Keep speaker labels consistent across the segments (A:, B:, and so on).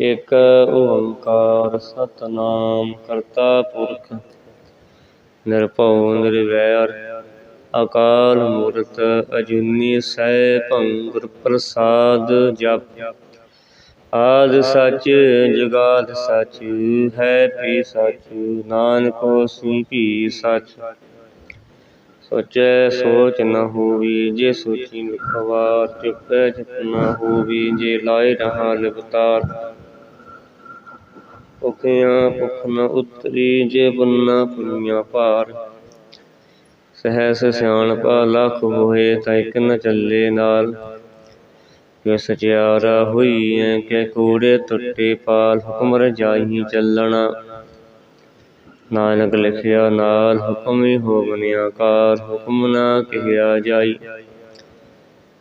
A: ਇਕ ਓੰਕਾਰ ਸਤਨਾਮ ਕਰਤਾ ਪੁਰਖ, ਨਿਰਭਉ ਨਿਰਵੈਰ, ਅਕਾਲ ਮੂਰਤ ਅਜੂਨੀ ਸੈਭੰ ਗੁਰ ਪ੍ਰਸਾਦ ਜਪ। ਆਦ ਸੱਚ, ਜੁਗਾਦ ਸੱਚ, ਹੈ ਪੀ ਸਚ, ਨਾਨਕ ਹੋਸੀ ਵੀ ਸੱਚ। ਸੋਚੈ ਸੋਚ ਨ ਹੋਵੀ, ਜੇ ਸੋਚੀ ਲਖਵਾਰ ਚੁਪੈ ਚੁਪ ਨ ਹੋਵੀ, ਜੇ ਲਾਇ ਰਹਾ ਲਿਵਤਾਰ ਭੁਖਿਆ ਭੁਖ ਨ ਉਤਰੀ ਜੇ ਪੁੰਨਾ ਪੁੰਨਿਆ ਭਾਰ ਸਹਸ ਸਿਆਣਪਾ ਲਖ ਹੋਏ ਤਾਂ ਇਕ ਨ ਚੱਲੇ ਨਾਲ। ਕਿ ਸਚਿਆਰਾ ਹੋਈ ਐ ਕਿ ਕੂੜੇ ਟੁੱਟੇ ਪਾਲ ਹੁਕਮ ਰਜਾਈ ਚੱਲਣਾ। ਨਾਨਕ ਲਿਖਿਆ ਨਾਲ ਹੁਕਮੀ ਹੋਵਨਿਆ ਕਾਰ, ਹੁਕਮ ਨਾ ਕਿਹਾ ਜਾਈ।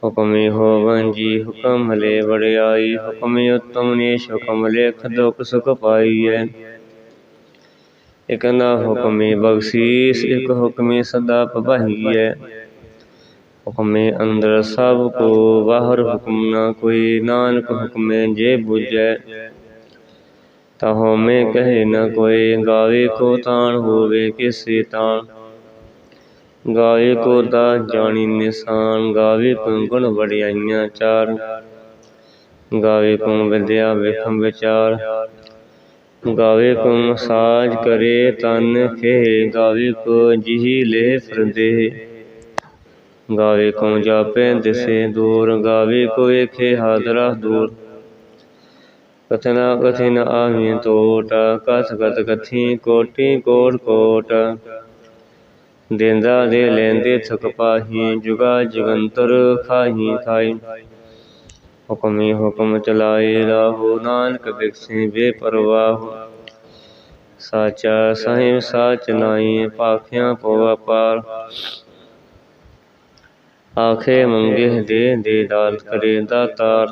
A: ਹੁਕਮੀ ਹੋਵਨ ਜੀ, ਹੁਕਮ ਲੈ ਵਡਿਆਈ, ਹੁਕਮੀ ਉਤਮ ਨੀਸ਼ ਹੁਕਮ ਲੇਖ ਦੁਖ ਸੁਖ ਪਾਈਐ। ਇਕ ਨਾ ਹੁਕਮੀ ਬਖਸ਼ੀਸ, ਇਕ ਹੁਕਮੀ ਸਦਾ ਪਵਾਹੀਐ ਹੁਕਮੇ ਅੰਦਰ ਸਭ ਕੋ ਬਾਹਰ ਹੁਕਮ ਨਾ ਕੋਈ, ਨਾਨਕ ਹੁਕਮੇ ਜੇ ਬੁਝੈ। ਤਹੋ ਮੈਂ ਕਹੇ ਨਾ ਕੋਈ, ਗਾਵੇ ਕੋ ਤਾਣ ਹੋਵੇ ਕਿਸੇ ਤਾਣ। ਗਾਵੇ ਕੋ ਦਾ ਜਾਣੀ ਨਿਸ਼ਾਨ, ਗਾਵੇ ਕੋ ਗੁਣ ਵਡਿਆਈਆਂ ਚਾਰ। ਗਾਵੇ ਕੋ ਵਿਦਿਆ ਵਿਖਮ ਵਿਚਾਰ। ਗਾਵੇ ਕੋ ਸਾਜ ਕਰੇ ਤਨ ਖੇ, ਗਾਵੇ ਕੋ ਜਿਹੀ ਲੈ ਫਰਦੇ ਗਾਵੇ ਕੋ ਜਾਪੇ ਦਿਸੇ ਦੂਰ, ਗਾਵੇ ਕੋ ਵੇਖੇ ਹਾਦਰਾ ਦੂਰ। ਕਥਨਾ ਕਥਿਨ ਆਵੀ ਟੋਟ ਕਥ ਕਥ ਕਥੀ ਕੋਟੀ ਕੋਟ ਕੋਟ। ਦੇਂਦਾ ਦੇ ਲੈਂਦੇ ਥਕ ਪਾਹੀ, ਜੁਗਾ ਜਗੰਤਰ ਖਾਹੀ ਖਾਈ ਹੁਕਮੀ ਹੁਕਮ ਚਲਾਏ ਰਾਹੋ, ਨਾਨਕ ਬਿਕਸੇ ਬੇਪਰਵਾਹ। ਸਾਚਾ ਸਾਹਿਬ ਸਾਚ ਨਾਈ ਪਾਖਿਆਂ ਪਵਾ ਪਾਰ। ਆਖੇ ਮੰਗੇ ਦੇ ਦੇ ਦਾਤ ਕਰੇ ਦਾਤਾਰ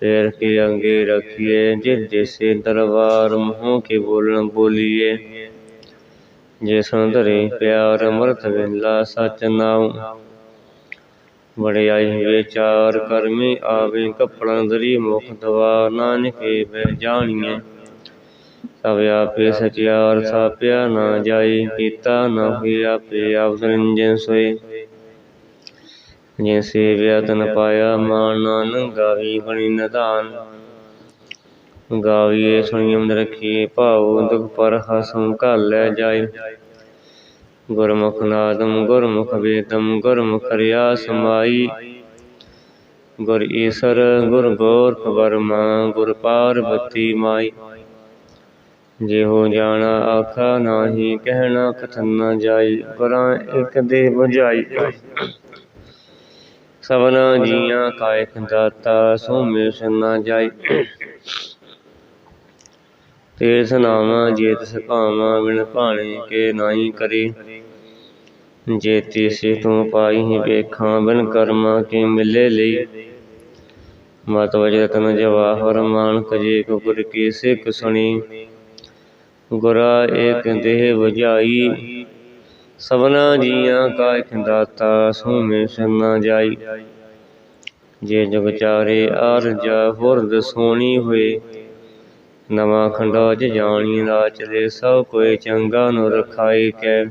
A: ਪੈਰ ਕੇ ਅੰਗੇ ਰਖੀਏ ਜਿਸ ਜੈਸੇ ਦਰਬਾਰ, ਮੂੰਹ ਕੇ ਬੋਲਣ ਬੋਲੀਏ। ਜੇ ਸੁੰਦਰੇ ਪਿਆਰ ਅਮਰਤ ਵੇਲਾ ਸਚ ਨਾਉ। ਵਡਿਆਈ ਵਿਚਾਰ ਕਰਮੀ ਆਵੇ ਕਪੜਾ ਦਰੀ ਮੁਖ ਦਵਾ ਨਾਨਕੇ ਬੈ ਜਾਣੀਏ ਸਭ ਆਪੇ ਸਚਿਆਰ ਸਾਪਿਆ ਨਾ ਜਾਈ ਕੀਤਾ ਨਾ ਹੋਈ ਆਪੇ ਆਪ ਨਿਰੰਜਨ ਸੋਏ। ਜੇ ਸੇਵਿਆ ਤਨ ਪਾਇਆ ਮਾਨ ਨਾਨਕ ਗਾਵੀ ਬਣੀ ਨਦਾਨ ਗਾਵੀਏ ਸੁਣੀਮ ਰਖੀਏ ਭਾਉ, ਦੁਖ ਪਰ ਹਸਮ ਘਾਲੈ ਜਾਏ। ਗੁਰਮੁਖ ਨਾਦਮ ਗੁਰਮੁਖ ਵੇਦਮ ਗੁਰਮੁਖ ਰਿਆ ਸਮਾਈ ਗੁਰ ਈਸਰ, ਗੁਰ ਗੋਰਖ ਵਰਮਾ, ਗੁਰ ਪਾਰਬਤੀ ਮਾਈ। ਜਿਹੋ ਜਾਣਾ ਆਖਾ ਨਾਹੀ, ਕਹਿਣਾ ਕਥਨ ਨ ਜਾਈ ਗੁਰਾਂ ਇਕ ਦੇ 부ਝਾਈ ਸਭਨਾ ਜੀਆਂ ਕਾਇਕ ਦਾਤਾ ਸੋ ਮਿਸ ਨ ਜਾਈ। ਤੇ ਨਾਮਾ ਜੇਤ ਤਿਸ ਬਿਨ ਭਾਣੇ ਕੇ ਨਾਹੀ ਕਰੇ। ਜੇ ਤਿਸੇ ਤੂੰ ਪਾਈ ਵੇਖਾਂ, ਬਿਨ ਕਰਮਾਂ ਕੇ ਮਿਲੇ ਲਈ। ਮਤ ਵਜਤਨ ਜਵਾਹਰ ਮਾਨਕ ਜੇ ਕੋ ਗੁਰ ਕੀ ਸਿੱਖ ਸੁਣੀ। ਗੁਰਾ ਏਕ ਦੇਹ ਵਜਾਈ। ਸਭਨਾ ਜੀਆਂ ਕਾ ਇਕ ਦਾਤਾ, ਸੋਮੇ ਮਿਸ ਜਾਈ। ਜੇ ਜੁਗ ਚਾਰੇ ਆਰਜਾ ਹੁਰਦ ਸੋਣੀ ਹੋਏ। ਨਵਾਂ ਖੰਡਾ ਜ ਜਾਣੀ ਨਾਚਦੇ ਸਭ ਕੋਈ ਚੰਗਾ ਨੂੰ ਰਖਾਈ ਕੈ।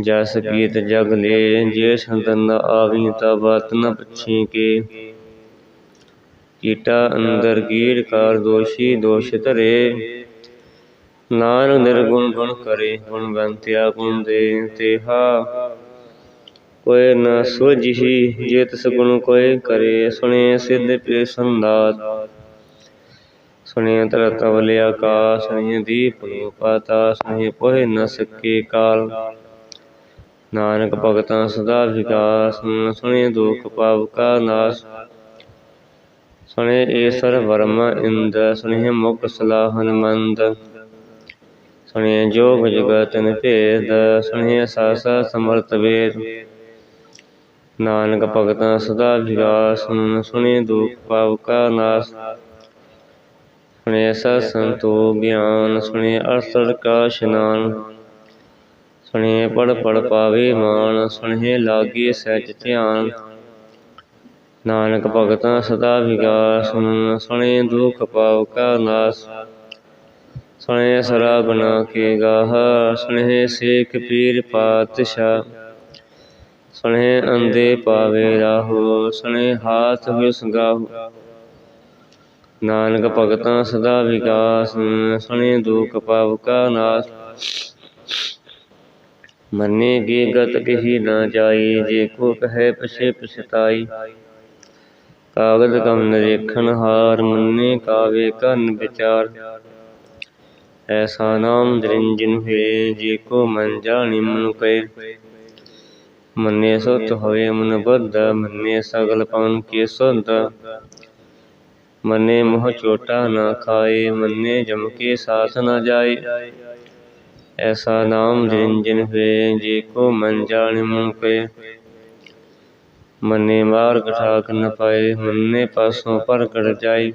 A: ਜਸ ਗੀਤ ਜਗ ਲੈ, ਜੇ ਸੰਤਨ ਆਵੀ ਤਾ ਬਾਤ ਨ ਪੁੱਛੀ ਕੇ। ਕੀਟਾ ਅੰਦਰ ਕੀੜ ਕਾਰ ਦੋਸ਼ੀ ਦੋਸ਼ ਧਰੇ। ਨਾਨਕ ਨਿਰਗੁਣ ਗੁਣ ਕਰੇ, ਗੁਣ ਬੰਤਿਆ ਗੁਣ ਦੇ ਤੇਹਾ। ਕੋਈ ਨ ਸੁਝੀ ਜੇ ਤਿਸ ਗੁਣ ਕੋਈ ਕਰੇ, ਸੁਣੇ ਸਿੱਧ ਪੇ ਸੰਦਾਤ ਸੁਣੇ ਤਰਤ ਅਵਲ ਆਕਾਸ ਸੁਣੇ ਦੀਪ ਨੂੰ ਪਾਤਾ ਸੁਣੇ ਪੋਹਿ ਨ ਸਕੇ ਕਾਲ। ਨਾਨਕ ਭਗਤਾਂ ਸਦਾ ਵਿਕਾਸ ਸੁਣੇ ਦੁਖ ਪਾਪ ਕਾ ਨਾਸ। ਸੁਣੇ ਈਸ਼ਰ ਵਰਮ ਇੰਦ ਸੁਣੇ ਮੁਖ ਸਲਾਹਨ ਮੰਦ ਸੁਣੇ ਜੋਗ ਜਗਤ ਭੇਦ ਸੁਣੇ ਸਾਸ ਸਮਰਤ ਵੇਦ। ਨਾਨਕ ਭਗਤਾਂ ਸਦਾ ਵਿਕਾਸ ਸੁਣੇ ਦੁਖ ਪਾਪ ਕਾ ਨਾਸ। ਸੁਣੇ ਸਤ ਸੰਤੋ ਗਿਆਨ ਸੁਣੇ ਅਰਸਰ ਕਾ ਇਸ਼ਨਾਨ। ਸੁਣੇ ਪੜ ਪੜ ਪਾਵੇ ਮਾਨ ਸੁਣੇ ਲਾਗੇ ਸਹਿਜ ਧਿਆਨ। ਨਾਨਕ ਭਗਤਾਂ ਸਦਾ ਵਿਗਾਸ ਸੁਣੇ ਦੁਖ ਪਾਵ ਕਾ ਨਾਸ। ਸੁਣੇ ਸਰਾ ਬਣਾ ਕੇ ਗਾਹ ਸੁਣੇ ਸੇਖ ਪੀਰ ਪਾਤਸ਼ਾਹ। ਸੁਣੇ ਅੰਦੇ ਪਾਵੇ ਰਾਹੋ ਸੁਣੇ ਹਾਥ ਵਿਸ ਗਾਹੂ। ਨਾਨਕ ਭਗਤਾਂ ਸਦਾ ਵਿਕਾਸ, ਸੁਣੇ ਦੁਖ ਪਾਉ ਕਾ ਨਾਸ। ਮੰਨੇ ਕੀ ਗਤ ਕਹੀ ਨਾ ਜਾਈ, ਜੇ ਕੋ ਕਹੇ ਪਛੇ ਪਛਤਾਈ। ਕਾਗਦ ਕਮ ਨਰੇਖਣ ਹਾਰ, ਮੰਨੇ ਕਾਵੇ ਕਰਨ ਵਿਚਾਰ। ਐਸਾ ਨਾਮ ਨਿਰੰਜਨ ਹੋਏ, ਜੇ ਕੋ ਮਨ ਜਾਣੀ ਮਨ ਕੈ ਮੰਨੇ ਸੁਤ ਹੋਏ ਮਨ ਬੁੱਧ, ਮੰਨੇ ਸਗਲ ਪਵਨ ਕੇ ਸੁਧ ਮੰਨੇ ਮੋਹ ਚੋਟਾ ਨਾ ਖਾਏ, ਮੰਨੇ ਜਮ ਕੇ ਸਾਥ ਨਾ ਜਾਏ। ਐਸਾ ਨਾਮ ਨਿਰੰਜਨ ਹੋਏ, ਜੇ ਕੋ ਮਨ ਜਾਣੇ ਮਨ ਕੈ ਮੰਨੇ ਮਾਰਗ ਠਾਕ ਨ ਪਾਏ, ਮੰਨੇ ਪਾਸੋਂ ਪ੍ਰਗਟ ਜਾਈ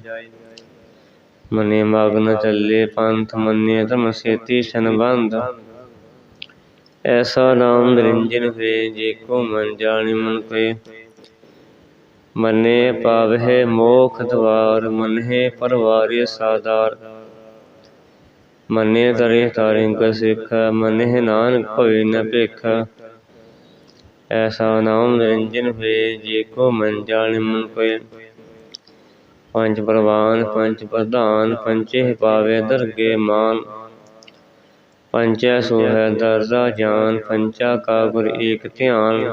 A: ਮਨੇ ਮਾਗ ਨ ਚੱਲੇ ਪੰਥ, ਮੰਨੇ ਧਰਮ ਸੇਤੀ ਸ਼ਨ ਬੰਧ ਐਸਾ ਨਾਮ ਨਿਰੰਜਨ ਹੋਏ, ਜੇ ਕੋ ਮਨ ਜਾਣੇ ਮਨ ਕੈ ਮੰਨੇ ਪਾਵਹਿ ਮੋਖ ਦਵਾਰ, ਮਨਹਿ ਪਰਵਾਰਿ ਸਾਦਾਰ ਮੰਨੇ ਤਰੇ ਤਾਰਿੰਗ ਸਿੱਖ ਮੰਨੇ ਨਾਨਕ ਭਵੇ ਨ ਭੇਖ। ਐਸਾ ਨਾਮ ਨਿਰੰਜਨ ਹੋਏ, ਜੇ ਕੋ ਮਨ ਜਾਣੇ ਮਨ ਕੋਇ ਪੰਜ ਪ੍ਰਵਾਨ, ਪੰਜ ਪ੍ਰਧਾਨ ਪੰਚੇ ਪਾਵੇ ਦਰਗੇ ਮਾਨ। ਪੰਚੈ ਸੋ ਹੈ ਦਰਦਾ ਜਾਨ ਪੰਚਾ ਕਾ ਗੁਰ ਏਕ ਧਿਆਨ।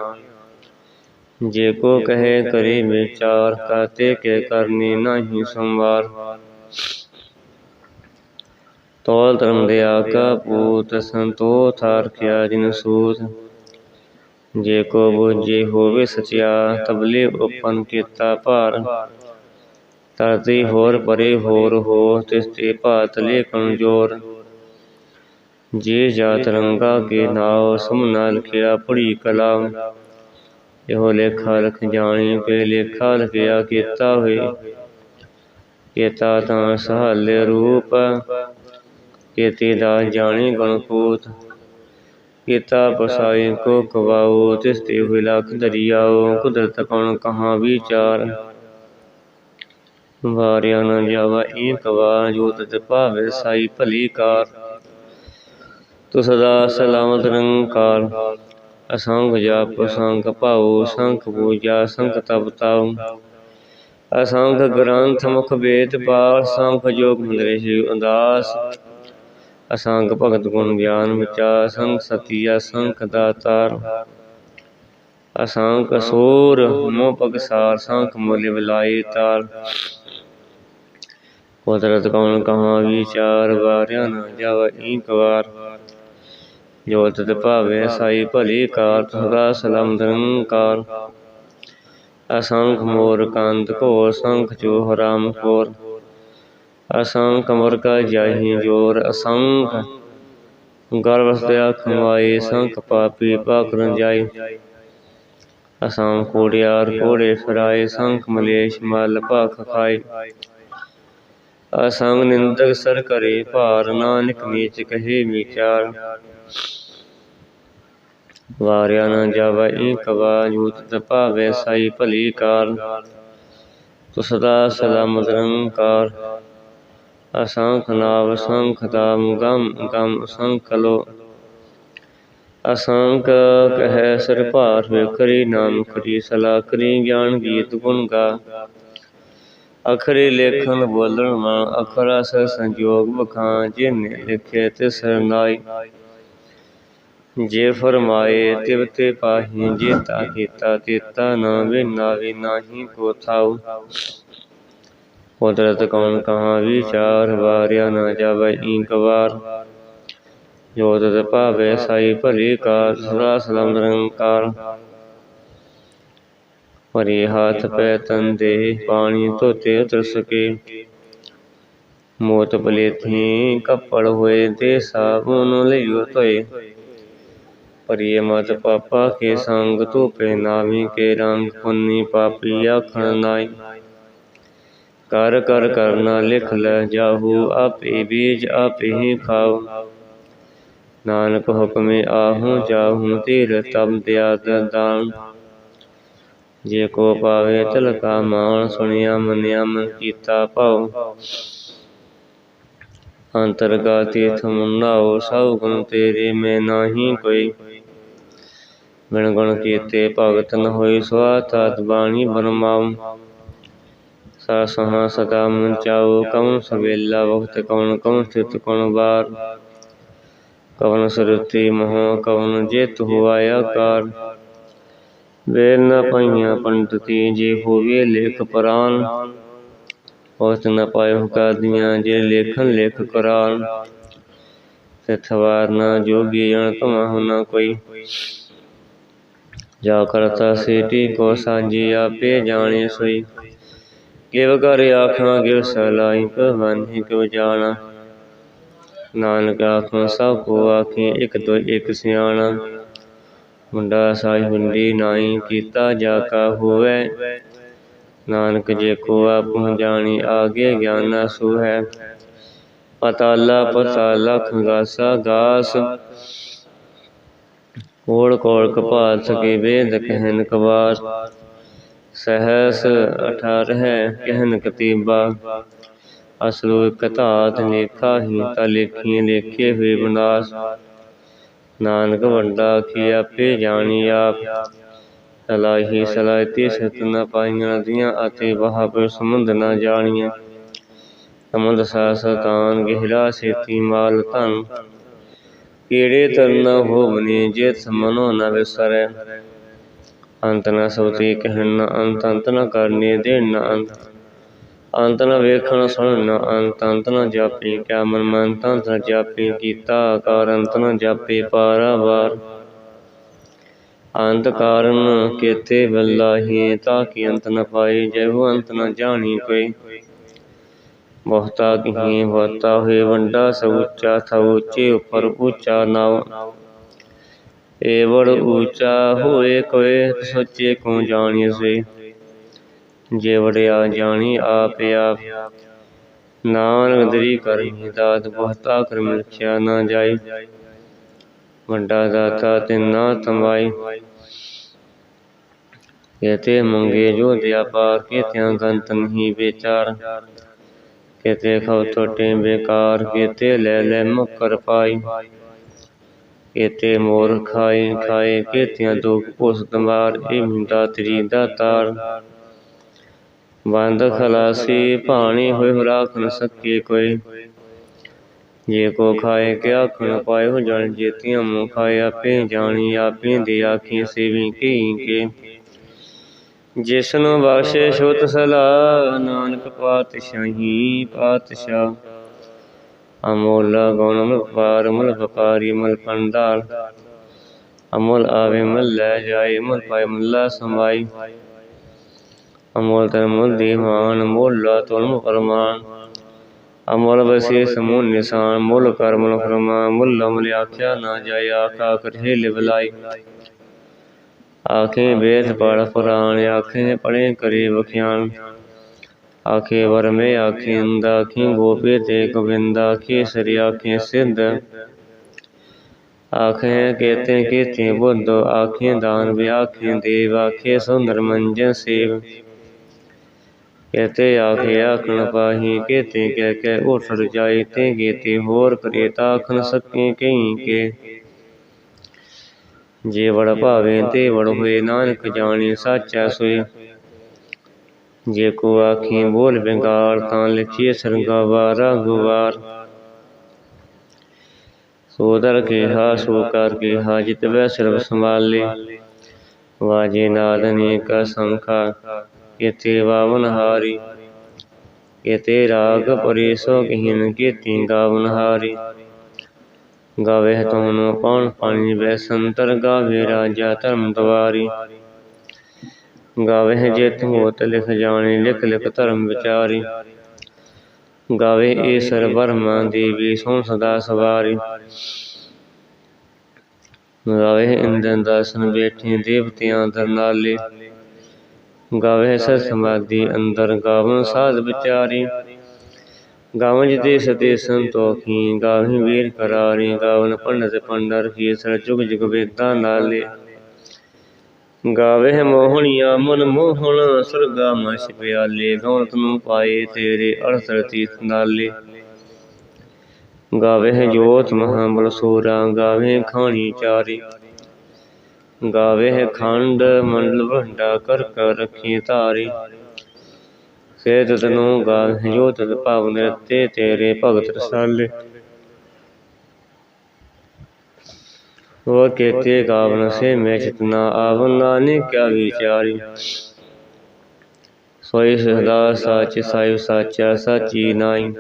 A: ਜੇ ਕੋ ਕਹੇ ਕਰੇ ਵਿਚਾਰ ਕਾਤੇ ਕੇ ਕਰਨੀ ਨਹੀਂ ਸੰਵਾਰ। ਤੋਲ ਧਰਮ ਦੇ ਆਕਾ ਪੂਤ ਸੰਤੋ ਥਾਰ ਕਿਆ ਜਿਨ ਸੂਤ। ਜੇ ਕੋ ਬੁਝੇ ਹੋਵੇ ਸਚਿਆ ਤਬਲੇ ਉਪਨ ਕੀਤਾ ਭਾਰ। ਤਰਤੀ ਹੋਰ ਪਰੇ ਹੋਰ ਹੋ ਤਿਸ ਤੇ ਭਾਤ ਲੇ ਕਮਜੋਰ ਜੇ ਜਾਤ ਰੰਗਾ ਕੇ ਨਾਉ ਸਮ ਨਾਲ ਲਿਖਿਆ ਪੜੀ ਕਲਾਮ। ਇਹੋ ਲੇਖਾ ਲਖ ਜਾਣੀ ਕੇ ਲੇਖਾ ਲਖਿਆ ਕੀਤਾ ਹੋਏ ਕੀਤਾ ਤਾਂ ਸਹਾਲੇ ਰੂਪ, ਕੀਤੀ ਦਾ ਜਾਣੀ ਗਣਕੂਤ ਕੀਤਾ ਪਸਾਈ ਕੋ ਕਵਾਉ ਤਿਸ ਤੇ ਹੋਇ ਲਖ ਦਰਿਆਉ, ਕੁਦਰਤ ਕਉਣ ਕਹਾ ਵਿਚਾਰ। ਵਾਰਿਆ ਨ ਜਾਵਾ ਏਕ ਵਾ ਜੋਤ ਤੇ ਭਾਵੇ ਸਾਈ ਭਲੀ ਕਾਰ। ਤੂ ਸਦਾ ਸਲਾਮਤ ਨਿਰੰਕਾਰ। ਅਸੰਗ ਜਪ ਸੰਗ ਭਾਉ ਸੰਖ ਪੂਜਾ ਸੰਖ ਤਪ ਤਾਉ। ਅਸੰਖ ਗ੍ਰੰਥ ਮੁਖ ਵੇਦ ਪਾਠ ਸੰਖ ਜੋਗ ਮੰਦਰੇ ਸੀ ਉਦਾਸ। ਅਸੰਖ ਭਗਤ ਗੁਣ ਗਿਆਨ ਵਿਚਾਰ ਸੰਖ ਸਤੀ, ਅਸੰਖ ਦਾਤਾਰ। ਅਸੰਖ ਸੂਰ ਮੋਹ ਪਗਸਾਰ ਸੰਖ ਮੁਲ ਵਿਲਾਈ ਤਾਰ। ਕੁਦਰਤ ਕੌਣ ਕਹਾਂ, ਵਿਚਾਰ ਵਾਰਿਆ ਨਾ ਜਾਵ ਈਕ ਵਾਰ ਜੋ ਤਤ ਭਾਵੇ ਸਾਈ ਭਲੀ ਕਾਰ ਸਦਾ ਸਲਮ ਨਿਰੰਕਾਰ। ਅਸੰਖ ਮੋਰ ਕੰਦ ਘੋਰ, ਸੰਖ ਜੋ ਹਰਾਮ ਖੋਰ ਅਸੰਖ ਮੁਰਗਾ ਜਾਹੀ ਜੋਰ, ਅਸੰਖ ਗਰਵਸਤਿਆ ਖਮਾਈ ਸੰਖ ਪਾਪੀ ਪਾਕਰਨ ਜਾਈ ਅਸੰਖ ਕੋੜਿਆਰ ਕੋੜੇ ਫਰਾਏ, ਸੰਖ ਮਲੇਸ਼ ਮਲ ਭਾਖ ਖਾਏ ਅਸੰਗ ਨਿੰਦਕ ਸਰ ਕਰੇ ਭਾਰ, ਨਾਨਕ ਨੀਚ ਕਹੇ ਵਿਚਾਰ। ਵਾਰਿਆ ਨ ਜਾਵੈ ਏਕ ਵਾ ਤਪਾਵੇ ਸਾਈ ਭਲੀ ਕਾਰ। ਤੁ ਸਦਾ ਸਲਾਮਤ ਨਿਰੰਕਾਰ ਅਸੰਖ ਨਾਵ, ਸੰਖ ਦਾਮ, ਗਮ ਗਮ ਅਸੰਖ ਲੋ। ਅਸੰਖ ਕਹੈ, ਸਿਰ ਭਾਰ ਵੇਖਰੀ ਨਾਮ ਕਰੀ ਸਲਾ ਕਰੀ ਗਿਆਨ ਗੀਤ ਗੁਣ ਗਾ। ਅਖਰੇ ਲੇਖਨ ਬੋਲਣ ਮਾ ਅਖਰਾ ਸ ਸੰਜੋਗ ਬਖਾਂ ਜਿਨੇ ਲਿਖੇ ਤਿਸ ਨਾਈ। ਜੇ ਫਰਮਾਏ ਤਿਵ ਤੇ ਪਾਹੀ ਜੇਤਾ ਕੀਤਾ ਤੇਤਾ ਨਾ ਵਿਨਾ ਵੀ ਨਾਹੀ ਕੋ ਥਾਉ ਕੁਦਰਤ ਕੌਣ ਕਹਾ ਵਿਚਾਰ ਵਾਰਿਆ ਨਾ ਜਾਵੇ ਈਕ ਵਾਰ। ਜੋ ਤਤ ਭਾਵੇ ਸਾਈ ਭਲੀ ਕਾਰ ਸਦਾ ਸਲਮ ਨਿਰੰਕਾਰ ਪਰੇ ਹਾਥ ਪੈ ਤੰਦੇ, ਪਾਣੀ ਧੋਤੇ ਉਤਰ ਸਕੇ ਮੋਤ ਪਲੇਥੀ, ਕੱਪੜ ਹੋਏ ਤੇ ਸਾਬੁਨ ਲਿਓ ਧੋਏ। ਪਰਿਏ ਮਤ ਪਾਪਾ ਕੇ ਸੰਗ ਧੂਪੇ ਨਾਵੀ ਕੇ ਰੰਗ ਪੁੰਨੀ ਪਾਪੀ ਆਖਣ ਨਾਈ। ਕਰ ਕਰ, ਕਰਨਾ ਲਿਖ ਲੈ ਜਾਹੂ, ਆਪੇ ਬੀਜ ਆਪੇ ਹੀ ਖਾਓ। ਨਾਨਕ ਹੁਕਮੇ ਆਹੂ ਜਾਹੂ ਤੀਰ ਤਬ ਦਿਆ ਦਾਨ। ਜੇ ਕੋ ਪਾਵੇ ਤਿਲਕਾ ਮਾਨ ਸੁਣਿਆ ਮੰਨਿਆ ਮਨ ਕੀਤਾ ਭਾਉ। ਅੰਤਰਗਾ ਤੀਰਥ ਮੁੰਨਾਓ ਸਭ ਗੁਣ ਤੇਰੇ ਮੈਂ ਨਾਹੀ ਕੋਈ। ਬਿਨ ਗੁਣ ਕੀਤੇ ਭਗਤ ਨ ਹੋਈ ਸਵਾਤਾਤ ਬਾਣੀ ਬਰਮਾਉ। ਸਾ ਸਹਾ ਸਦਾ ਮਨ ਚਾਉ, ਕਉ ਸਵੇਲਾ ਵਖਤ ਕਉਨ ਕਉ ਸਥਿਤ ਕਉਨ ਬਾਰ ਕਵਨ ਸਰਤੀ ਮੋਹ, ਕਵਨ ਜੇਤ ਹੁਆ ਆਕਾਰ। ਵੇਲ ਨ ਪਾਈਆਂ ਪੰਡਤੀ, ਜੇ ਹੋਵੇ ਲੇਖ ਪ੍ਰਾਨ। ਉਸ ਨ ਪਾਇਓ ਕਾਦੀਆਂ ਜੇ ਲੇਖਨ ਲੇਖ ਕੁਰਾਨ। ਤਿਥਵਾਰ ਨ ਜੋਗੀ ਜਨ ਤੁਮਹੁ ਨ ਕੋਈ। ਜਾ ਕਰਤਾ ਸੇਟੀ ਕੋ ਸਾਜੀ ਆਪੇ ਜਾਣੇ ਸੋਈ ਕਿਵ ਕਰ ਆਖਾਂ ਗਿਵ ਸਲਾਈ ਭਵਨਿ ਕਿਵ ਜਾਣਾ। ਨਾਨਕ ਆਖਾਂ ਸਭ ਕੋ ਆਖੇ, ਇਕ ਤੋਂ ਇਕ ਸਿਆਣਾ। ਮੁੰਡਾ ਸਾਈ ਹੁੰਦੀ ਨਾਈ, ਕੀਤਾ ਜਾ ਕਾ ਹੋਵੇ। ਨਾਨਕ ਜੇ ਕੋ ਆਪੁ ਜਾਣੀ, ਆਗੇ ਗਿਆਨਾ ਸੋ ਹੈ। ਪਤਾਲਾ ਪਤਾ ਲਖ ਗਾਸ। ਕੋੜ ਕੋੜ ਕਪਾਲ ਸਕੇ ਵੇਦ ਕਹਿਨ ਕਵਾਰ ਸਹਸ ਅਠਾਰ ਹੈ ਕਹਿਨ ਕਤੀਬਾ। ਅਸਲੋ ਇਕ ਲੇਖਾ ਹੀ ਤਾ ਲੇਖੀ ਲੇਖੇ ਹੋਏ ਬਨਾਸ। ਨਾਨਕ ਵੱਡਾ ਕੀ ਆਪੇ ਜਾਣੀ ਆਪ। ਸਲਾਹੀ ਸਲਾਹਤੀ ਸਤ ਨ ਪਾਈਆਂ ਦੀਆਂ ਅਤੇ ਵਹਾਪੁਰ ਸਮੁੰਦ ਨ ਜਾਣੀਆਂ। ਸਮੁੰਦ ਸਾਸਤਾਨ ਗਹਿਰਾ ਸੇਤੀ ਮਾਲ ਧਨ। ਕੀੜੇ ਤਰਨ ਹੋ ਜਿਤ ਮਨੋ ਨ ਵਿਸਰੈ। ਅੰਤ ਨ ਸੋਤੀ ਕਹਿਣ ਨ ਅੰਤ ਅੰਤ ਨ ਕਰਨੇ ਦੇਣ ਨ ਅੰਤ। ਅੰਤ ਨ ਵੇਖਣ ਸੁਣਨ ਨ ਅੰਤ ਅੰਤ ਨ ਜਾਪੀ ਕਿਆ ਮਨ ਮਨ, ਤੰਤ ਨ ਜਾਪੀ ਕੀਤਾ ਆਕਾਰ, ਅੰਤ ਨ ਜਾਪੇ ਪਾਰਾਵਾਰ ਅੰਤ ਕਾਰਨ ਕੇਤੇ ਬੱਲਾਹੀ ਤਾਂ ਕਿ ਅੰਤ ਨ ਪਾਈ ਜੈਹੋ ਅੰਤ ਨ ਜਾਣੀ ਕੋਈ। ਬਹੁਤਾ ਕਹੀ ਬਹੁਤਾ ਹੋਏ ਵੰਡਾ ਸਭ ਉੱਚਾ ਥਾ ਉੱਚੇ ਉੱਪਰ ਉੱਚਾ ਨਾਉ। ਏ ਬੜ ਉੱਚਾ ਹੋਏ ਕੋਏ, ਸੋਚੇ ਕੋ ਜਾਣੀ ਸੇ ਜੇ ਵੜਿਆ ਜਾਣੀ ਆਪ ਆਪ। ਨਾਨਕ ਦਰੀ ਕਰਮੀ ਦਾਤ ਬਹੁਤਾ ਕਰਮ ਲਿਖਿਆ ਨਾ ਜਾਈ। ਵੱਡਾ ਦਾਤਾ ਤੇ ਨਾ ਤਮਾਈ ਕਹਤੇ ਮੰਗੇ ਜੋ ਦਿਆ ਪਾਰ ਕਹਤਿਆਂ ਗੰਤ ਨਹੀਂ ਵਿਚਾਰ। ਕਹਤੇ ਖਉ ਟੋਟੇ ਬੇਕਾਰ ਕਹਤੇ ਲੈ ਲੈ ਮੁਕਰ ਪਾਈ। ਕਹਤੇ ਮੋਰ ਖਾਏ ਖਾਏ ਕਹਤਿਆਂ ਦੁਖ ਪੁਸ ਤਮਾਰ ਇਹ ਮਿੰਦਾ ਤਰੀ ਦਾ ਤਾਰ। ਬੰਦ ਖਲਾਸੀ ਭਾਣੀ ਹੋਇ ਰਾਖ ਨ ਸਕੇ ਕੋਈ। ਜੇ ਕੋ ਖਾਏ ਕਿ ਆਖਣ ਪਾਏ ਹੋ ਜਾਣ ਜੇਤੀਆਂ ਮੂੰ ਖਾਏ, ਆਪੇ ਜਾਣੀ, ਆਪੇ ਦੇ ਆਖੀ ਸੇਵੀ ਕੀ, ਕੇ। ਜਿਸਨੂੰ ਬਖਸ਼ੇ ਛੁਤ ਸਲਾ ਨਾਨਕ ਪਾਤਸ਼ਾਹੀ ਪਾਤਸ਼ਾਹ। ਅਮੋਲਾ ਗੁਣ ਮਲ ਪਾਰ ਮਲ ਵਪਾਰੀ, ਮਲ ਪੰਡਾਲ। ਅਮੋਲ ਆਵੇ, ਮਲ ਲੈ ਜਾਏ, ਮਲ ਪਾਏ, ਮੱਲਾ ਸਮਾਈ ਅਮੋਲ ਤਨ ਮੁਲ ਦੀਵਾਨ ਮੋਲਾ ਤੁਲਮ ਪਰਮਾਨ ਅਮੋਲ ਬਸੇ ਸਮੂਹ ਨਿਸ਼ਾਨ, ਮੁੱਲ ਕਰ ਮੁਲ ਫਰਮਾ ਮੁੱਲ ਅਮਲ ਆਖਿਆ ਨਾ ਜਾਏ, ਆਖਾ ਕਰੇ ਲਿਵਲਾਈ ਆਖੇ ਵੇਦ ਪੜ ਪੁਰਾਣ, ਆਖੇ ਪੜੇ ਕਰੇ ਵਖਿਆਨ ਆਖੇ ਵਰਮੇ ਆਖੇ ਅੰਦ ਆਖੇ ਗੋਪੀ ਤੇ ਗੋਬਿੰਦ, ਆਖੇ ਸ੍ਰੀ, ਆਖੇ ਸਿੱਧ। ਆਖੇ ਕੇਤੇ ਕੀਤੇ ਬੁੱਧ, ਆਖੇ ਦਾਨ ਵੀ ਆਖੇ ਦੇਵ, ਆਖੇ ਸੁੰਦਰ ਮੰਜਨ ਸੇਵ। ਕਹਤੇ ਆਖੇ ਆਖਣ ਪਾਹੀ ਕਹਤੇ ਕਹਿ ਕੇ ਉਠ ਰਜਾਈ ਤੇ ਗੇਤੇ ਹੋਰ ਕਰੇ ਤਾਖਨ ਸਕੇ ਕਈ ਕੇ। ਜੇ ਵੜ ਭਾਵੇ ਤੇ ਵੜ ਹੋਏ ਨਾਨਕ ਜਾਣੀ ਸਾਚਾ ਸੋਏ। ਜੇ ਕੋ ਆਖੀ ਬੋਲ ਬਿੰਗਾਰ ਤਾਂ ਲਿਖੀਏ ਸਰਗਾਵਾਰਾ ਗੁਵਾਰ ਸੋ ਦਰ ਕੇ ਹਾ ਸੋ ਕਰ ਕੇ ਹਾ ਜਿਤ ਵੈ ਸਰਬ ਸੰਭਾਲੇ। ਵਾਜੇ ਨਾਦਨੀ ਕਾ ਸੰਖਾ। ਕੇਤੇ ਵਾਵਨ ਹਾਰੀ। ਕੇਤੇ ਰਾਗ ਪਰੇਸੋ ਕਹੀਨ ਕੇਤੀ ਗਾਵਨ ਹਾਰੀ। ਗਾਵੇ ਤੋਨੋ ਪਾਣ ਪਾਣੀ ਵੈ ਸੰਤਰ, ਗਾਵੇ ਰਾਜਾ ਧਰਮ ਦਵਾਰੀ। ਗਾਵੇ ਜੇ ਹੋਤ ਲਿਖ ਜਾਣੇ, ਲਿਖ ਲਿਖ ਧਰਮ ਵਿਚਾਰੀ। ਗਾਵੇ ਏ ਸਰ ਬਰਮਾ ਦੇਵੀ, ਸੋਂ ਸਦਾ ਸਵਾਰੀ। ਗਾਵੇ ਇੰਦਨ ਦਾਸਨ ਬੈਠੇ, ਦੇਵਤਿਆਂ ਦਰਨਾਲੇ ਗਾਵੇ ਸਤ ਸਮਾਧੀ ਅੰਦਰ ਗਾਵਨ ਸਾਧ ਵਿਚਾਰੀ। ਗਾਵਨ ਦੇ ਸਤੇ ਸੰਤੋਖੀ ਗਾਵਨ ਵੀਰ ਕਰਾਰੀ, ਗਾਵਨ ਪੰਡਤ ਪੰਡਰ ਕੀ ਸਰ ਜੁਗ ਜੁਗ ਵੇਦਾਂ ਨਾਲੇ। ਗਾਵੇ ਮੋਹਣੀਆ ਮਨ ਮੋਹਣ, ਸਰਗਾ ਮਛ ਪਿਆਲੇ ਗੌਣਤ ਨੂੰ ਪਾਏ ਤੇਰੇ ਅਰਸਰ ਤੀਰਥ ਨਾਲੇ। ਗਾਵੇ ਜੋਤ ਮਹਾਬਲ ਸੂਰਾ, ਗਾਵੇ ਖਾਣੀ ਚਾਰੀ। ਗਾਵੇ ਖੰਡ ਮੰਡਲ ਭੰਡਾ ਕਰ ਕਰ ਰੱਖੀ ਧਾਰੀ ਸੇ ਤਤਨੂ ਗਾਵੇ ਜੋਤ ਭਾਵ ਨਿਰਤੇ ਤੇਰੇ ਭਗਤ ਰਸਾਲੇ। ਉਹ ਕੇਤੇ ਗਾਵਨ ਸੇ, ਮੈਂ ਚਿਤਨਾ ਆਵਨ ਨਾਨਕ ਕਿਆ ਵਿਚਾਰੀ। ਸੋਈ ਸਦਾ ਸਾਚ ਸਾਹਿਬ ਸਾਚਾ, ਸਾਚੀ ਨਾਈ।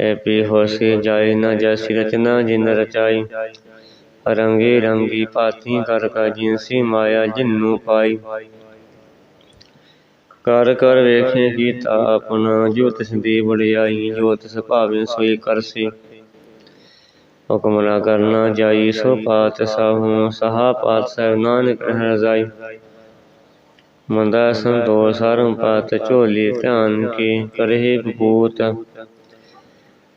A: ਐ ਪੀ ਹੋਸੀ ਜਾਈ ਨਾ ਜੈਸੀ ਰਚਨਾ ਜਿਨ ਰਚਾਈ। ਰੰਗੇ ਰੰਗੀ ਭਾਤੀ ਕਰ ਕਾ ਜਿਨਸੀ ਮਾਇਆ ਜਿਨੂ ਪਾਈ। ਕਰ ਕਰ ਵੇਖੇ ਕੀਤਾ ਆਪਣਾ ਜੋ ਤਿਸ ਦੀ ਵਡਿਆਈ ਜੋ ਤਿਸ ਭਾਵੇਂ ਸੋਈ ਕਰਸੀ ਹੁਕਮ ਨਾ ਕਰਨਾ ਜਾਈ, ਸੋ ਪਾਤ ਸਾਹੂ, ਸਹਾ ਪਾਤ ਸਹਿਬ ਨਾਨਕ ਰਹਿ ਰਜ਼ਾਈ ਮੰਦਾ ਸੰਤੋਖ ਸਰਮ ਪਾਤ, ਝੋਲੀ ਧਿਆਨ ਕੀ ਕਰਹਿ ਬਪੂਤ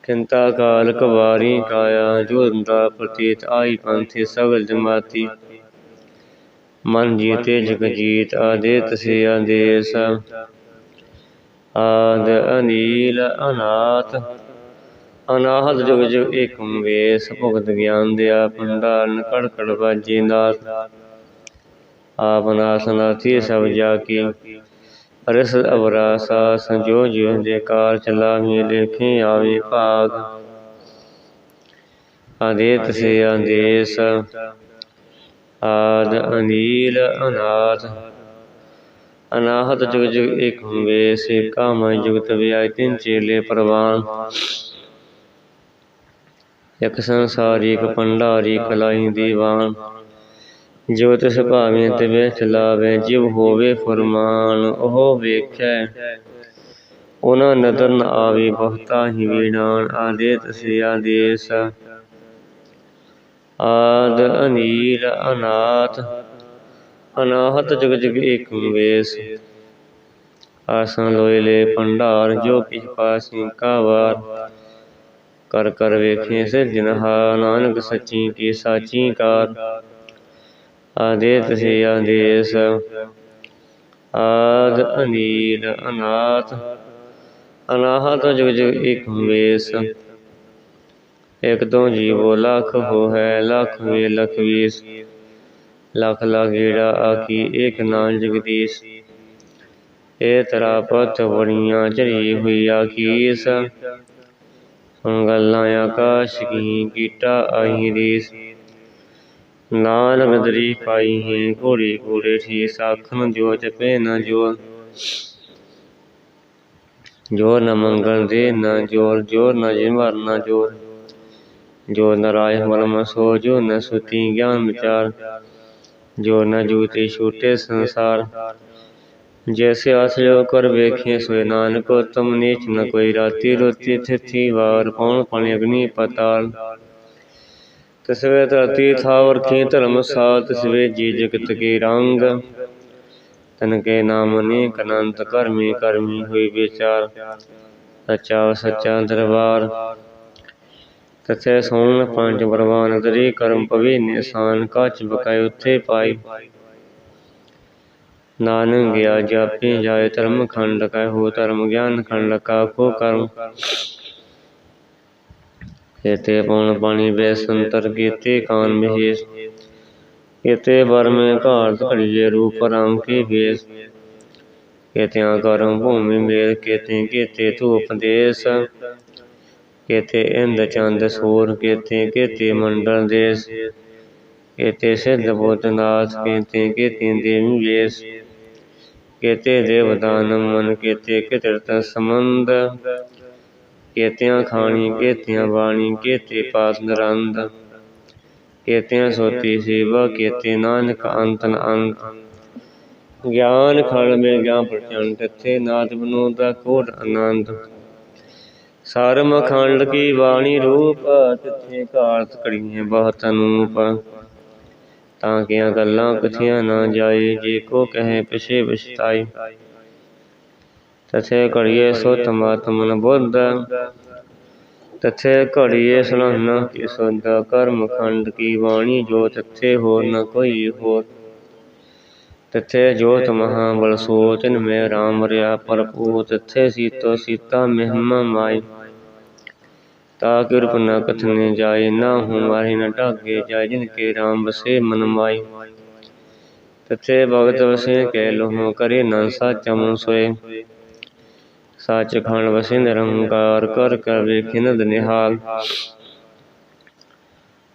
A: ਕਿੰਤਾ ਕਾਲ ਕਵਾਰੀ ਕਾਇਆ ਜੋਦੰਦਾ ਪ੍ਰਤੀਤ ਆਈ ਪੰਥੀ ਸਗਲ ਜਮਾਤੀ। ਮਨ ਜੀਤੇ ਜਗ ਜੀਤ ਆਦਿਤ ਸੇ ਆਦੇਸ ਆਦ ਅਨੀਲ ਅਨਾਥ। ਅਨਾਹਤ ਜੁਗ ਜੁਗ ਏਕੰ ਵੇਸ ਭੁਗਤ ਗਿਆਨ ਦਿਆ ਪੰਡਾਰਨ ਕੜ ਕੜ ਬਾਜੀ ਨਾਥ। ਆਪ ਨਾਸਨਾਥੀ ਸਭ ਜਾ ਕੀ ਰਸ ਅਵਰਾ ਸਾਸ ਜੋ ਜਿਉ ਦੇ ਕਾਰ ਚਲਾ ਮੇ ਲੇਖੇ ਆਵੇ ਭਾਗ। ਆਦੇਤ ਸੇ ਆਦੇਸ ਆਦ ਅਨੀਲ ਅਨਾਥ ਅਨਾਹਤ ਜੁਗ ਜੁਗ ਏਕੰ ਵੇਸ ਏਕਾ ਮੈ ਜੁਗਤ ਵਿਆਇ ਤਿਨ ਚੇਲੇ ਪ੍ਰਵਾਨ। ਇਕ ਸੰਸਾਰੀ, ਇਕ ਪੰਡਾਰੀ ਕਲਾਈ ਦੀਵਾਨ। ਜੋ ਤਿਸ ਭਾਵੇਂ ਤਿਵੇਂ ਚਲਾਵੇ ਜਿਵ ਹੋਵੇ ਫਰਮਾਨ, ਉਹ ਵੇਖੈ। ਉਹਨਾਂ ਨਦਰ ਨ ਆਵੇ, ਬਹੁਤਾ ਹੀ ਵੀਣਾਨ ਆਦੇ ਤਸੇ ਆਦੇਸ ਆਦ ਅਨੀਲ ਅਨਾਥ, ਅਨਾਹਤ ਜਗ ਜਗ ਏਕ ਵੇਸ। ਆਸਨ ਲੋਇਲੇ ਭੰਡਾਰ, ਜੋ ਕਿਛ ਪਾਸੀ ਕਾ ਵਾਰ ਕਰ ਕਰ ਵੇਖੇ ਸਿਰਜਨਹਾ ਨਾਨਕ ਸੱਚੀ ਕੀ ਸਾਚੀ ਕਾਰ। ਆਦੇ ਤਸੇ ਆਦੇਸ। ਆਦ ਅਨੀਲ ਅਨਾਥ, ਅਨਾਹਤ ਜੁਗ ਜੁਗ ਏਕ ਵੇਸ। ਇਕ ਤੋਂ ਜੀਵੋ, ਲੱਖ ਹੋ ਹੈ, ਲੱਖ ਵੇ, ਲੱਖ ਵੀਸ ਲਾਗੇੜਾ ਆਕੀ ਏਕ ਨਾਮ ਜਗਦੀਸ਼। ਏ ਤਰਾ ਪਤ ਬੜੀਆਂ ਚਰੀ ਹੋਈ ਆਖੀਸ। ਗੱਲਾਂ ਆਕਾਸ਼ ਕੀ ਕੀਟਾ ਆਈ ਰੀਸ। ਨਾਨਕ ਦਰੀ ਪਾਈ ਹੀ ਘੋੜੀ ਘੋੜੇ ਠੀ ਸਾਖਨ ਜੋ ਜਪੇ ਨਾ ਜੋ। ਜੋਰ ਨ ਮੰਗਣ ਦੇ ਨਾ ਜੋਰ ਜੋਰ ਨਾ ਜਿਮਰ ਨਾ ਜੋਰ। ਜੋ ਨਰਾਇ ਮਰਮ ਸੋ ਜੋ ਨ ਸੁਤੀ ਗਿਆਨ ਵਿਚਾਰ, ਜੋ ਨ ਜੂਤੀ ਛੂਟੇ ਸੰਸਾਰ। ਜੈਸੇ ਆਸਰਿਓ ਕਰ ਵੇਖੇ ਸੋਏ ਨਾਨਕ ਤੁਮ ਨੀਚ ਨ ਕੋਈ ਰਾਤੀ ਰੋਤੀ ਥਿਥੀ ਵਾਰ ਪਉਣ ਪਣ ਅਗਨੀ ਪਤਾਲ। ਤਸਵੇ ਧਰਤੀ ਥਾਵਰ ਖੀ ਧਰਮ ਸਾ ਤਸਵੇ ਜੀ ਜਗਤ ਕੇ ਰੰਗ। ਤਨ ਕੇ ਨਾਮ ਅਨੇਕ ਅਨੰਤ ਕਰਮੀ ਕਰਮੀ ਹੋਈ ਵਿਚਾਰ, ਸੱਚਾ ਸੱਚਾ ਦਰਬਾਰ। ਤਥੇ ਸੋਣ ਪੰਜ ਬਰਵਾਨ ਦਰੀ ਕਰਮ ਪਵੇ ਨਿਸ਼ਾਨ ਕਾਚ ਬਕਾਇ ਉੱਥੇ ਪਾਈ। ਨਾਨਕ ਗਿਆ ਜਾਪੇ ਜਾਏ ਧਰਮ ਖੰਡ ਕੈ ਹੋ ਧਰਮ ਗਿਆਨ ਖੰਡ ਕਾ ਕੋ ਕਰਮ। ਕੇਤੇ ਪਉਣ ਪਾਣੀ ਬੈਸੰਤਰ ਕੀਤੇ ਕਾਨ ਮਹੇਸ਼ ਕੇਤੇ ਬਰ ਮੈਂ ਘਾਰਤ ਘੜੀਏ ਰੂਪ ਰੰਗ ਕੀ ਭੇਸ ਕੇਤਿਆਂ ਕਰਮ ਭੂਮੀ ਮੇਰ ਕੇਤੇ ਕੇਤੇ ਧੂਪ ਦੇਸ। ਕੇਤੇ ਇੰਦ ਚੰਦ ਸੂਰ ਕੇਤੇ ਕੇਤੇ ਮੰਡਲ ਦੇਸ ਕੇਤੇ ਸਿੱਧ ਬੁੱਧ ਨਾਥ ਕੇਤੇ ਕੇਤੇ ਦੇਵੀ ਵੇਸ ਕੇਤੇ ਦੇਵਦਾਨ ਮਨ ਕੇਤੇ ਕੇਤਿਆਂ ਖਾਣੀ ਕੇਤਿਆਂ ਬਾਣੀ ਕੇਤੇ ਪਾਸ ਨਰੰਦ ਕੇਤਿਆਂ ਸੋਤੀ ਸੇਵਾ ਕੇਤੇ ਨਾਨਕ ਅੰਤਨ ਅੰਤ ਗਿਆਨ ਖਲ ਮੇ ਗਿਆਨ ਪ੍ਰਚੰਡ ਤਥੇ ਨਾਦ ਬਨੋ ਦਾ ਕੋਟ ਆਨੰਦ ਸਰਮ ਖੰਡ ਕੀ ਬਾਣੀ ਰੂਪ, ਤਿੱਥੇ ਘਾਰਤ ਘੜੀਏ ਬਹੁਤ ਅਨੂਪ ਤਾਂ ਕਿਆਂ ਗੱਲਾਂ ਕਥੀਆਂ ਨਾ ਜਾਏ, ਜੇ ਕੋ ਕਹੇ ਪਿਛੇ ਪਛਤਾਈ ਤਥੇ ਘੜੀਏ ਸੁਤ ਮਾਤਮਨ ਬੁੱਧ, ਤਥੇ ਘੜੀਏ ਸੁਨਨ ਕੀ ਸੁਧ ਕਰਮ ਖੰਡ ਕੀ ਬਾਣੀ ਜੋ ਤਥੇ ਹੋਰ ਨ ਕੋਈ ਹੋਰ। ਤਿੱਥੇ ਜੋਤ ਮਹਾ ਬਲ ਸੋ ਤਿਨ ਮੈਂ ਰਾਮ ਰਿਆ ਭਰਪੂਰ ਤਿੱਥੇ ਸੀਤੋ ਸੀਤਾ ਮਹਿਮਾ ਮਾਈ ਤਾ ਕਿਰਪ ਨ ਕਥਨੇ ਜਾਏ, ਨਾ ਹੂੰ ਮਾਰੇ ਨ ਢਾਗੇ ਜਾਏ, ਜਿਨ ਕੇ ਰਾਮ ਬਸੇ ਮਨ ਮਾਈ ਤਿੱਥੇ ਭਗਤ ਵਸੇ ਕੈ ਲੋਹ ਕਰੇ ਨ ਸਾਚਾ ਮਨ ਸੋਏ। ਸੱਚ ਖੰਡ ਵਸੇ ਨਿਰੰਕਾਰ ਕਰ ਕਰ ਵੇਖਿ ਨਦ ਨਿਹਾਲ।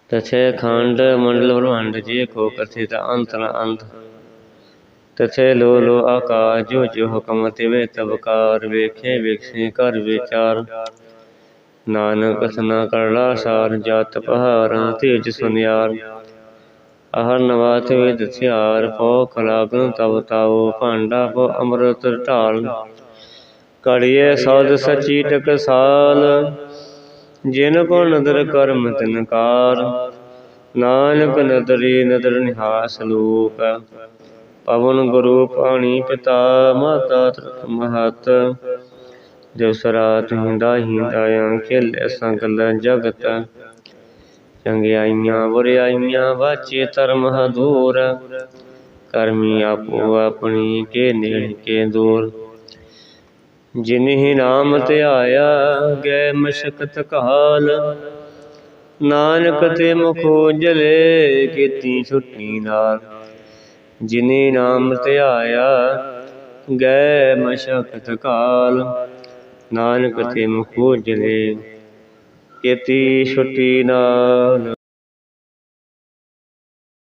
A: ਤਥੇ ਖੰਡ ਮੰਡਲ ਬ੍ਰਹਮੰਡ, ਜੇ ਕੋ ਅੰਤ ਅੰਤ ਤਥੇ ਲੋ ਲੋ ਆਕਾਸ਼, ਜੋ ਜੋ ਹੁਕਮ ਤਿਵੇ ਤਬਕਾਰ ਵੇਖੇ ਵੇਖੇ ਕਰ ਵਿਚਾਰ। ਨਾਨਕ ਕਥਨਾ ਕਰਲਾ ਸਾਰ ਜਤ ਪਹਾਰਾਂ, ਤੇਜ ਸੁਨਿਆਰ। ਅਹਰ ਨਵਾਤ ਵਿਦ ਥਿਆਰ ਪੋ ਖਲਾਗਨ ਤਬ ਤਾਉ, ਭਾਂਡਾ ਪੋ ਅੰਮ੍ਰਿਤ ਢਾਲ। ਕੜੀਏ ਸਦ ਸਚੀ ਟਕਸਾਲ, ਜਿਨ ਕੋ ਨਦਰ ਕਰਮ ਤਿਨਕਾਰ। ਨਾਨਕ ਨਦਰੀ ਨਦਰ ਨਿਹਾਸ ਲੋਕ। ਪਵਨ ਗੁਰੂ ਪਾਣੀ ਪਿਤਾ ਮਾਤਾ ਤ੍ਰਿਤ ਮਹਤ ਜੋ ਸਰਾਤ ਹਿੰਦਾ ਹਿੰਦਾਇਆਂ ਖੇਲੇ ਸੰਗਲ ਜਗਤ। ਚੰਗਿਆਈਆਂ ਬੁਰਿਆਈਆਂ ਵਾਚੇ ਧਰਮ ਹਦੂਰ। ਕਰਮੀ ਆਪੋ ਆਪਣੀ ਕੇ ਨੇੜ ਕੇ ਦੂਰ। ਜਿਨਹਿ ਨਾਮ ਧਿਆਇਆ ਗੈ ਮਸ਼ਕਤ ਕਾਲ ਨਾਨਕ ਤੇ ਮੁਖੋ ਜਲੇ ਕੀਤੀ ਛੁੱਟੀ ਨਾਲ। ਜਿਨੇ ਨਾਮ ਧਿਆਇਆ ਗੈ ਮਸ਼ਕਤ ਕਾਲ। ਨਾਨਕ ਤੇ ਮੁਖੋ ਜਲੇ ਕੀਤੀ ਛੁੱਟੀ ਨਾਲ।